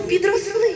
підросли?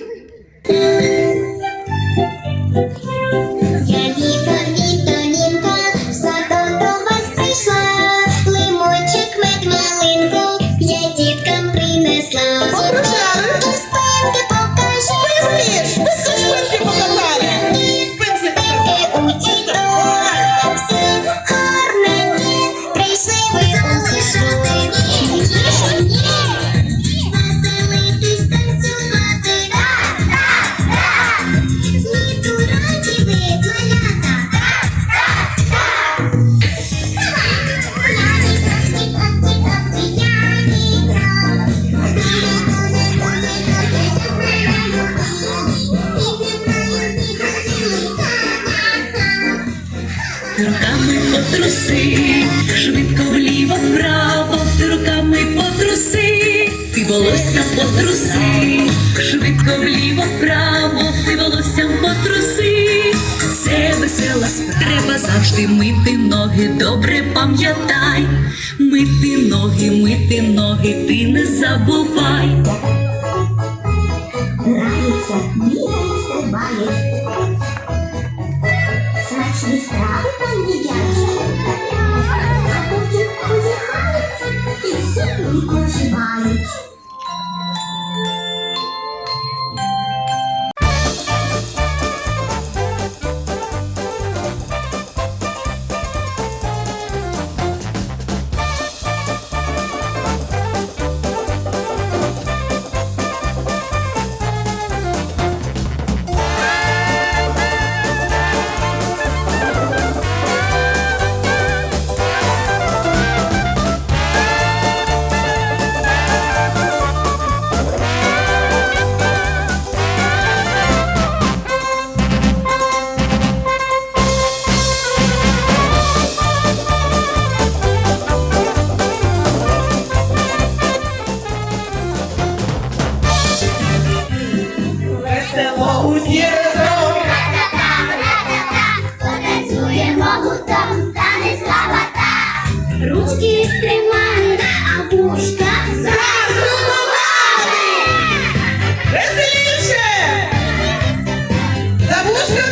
Руками потруси, швидко вліво вправо, ти руками потруси, ти волосся потруси, швидко вліво вправо, ти волоссям потруси. Це весела справа. Треба завжди мити ноги, добре пам'ятай. Мити ноги, мити ноги, ти не забувай. Граються, бігають, стрибають. ручки тримаю на опушках засумували. Веселіше! Забушка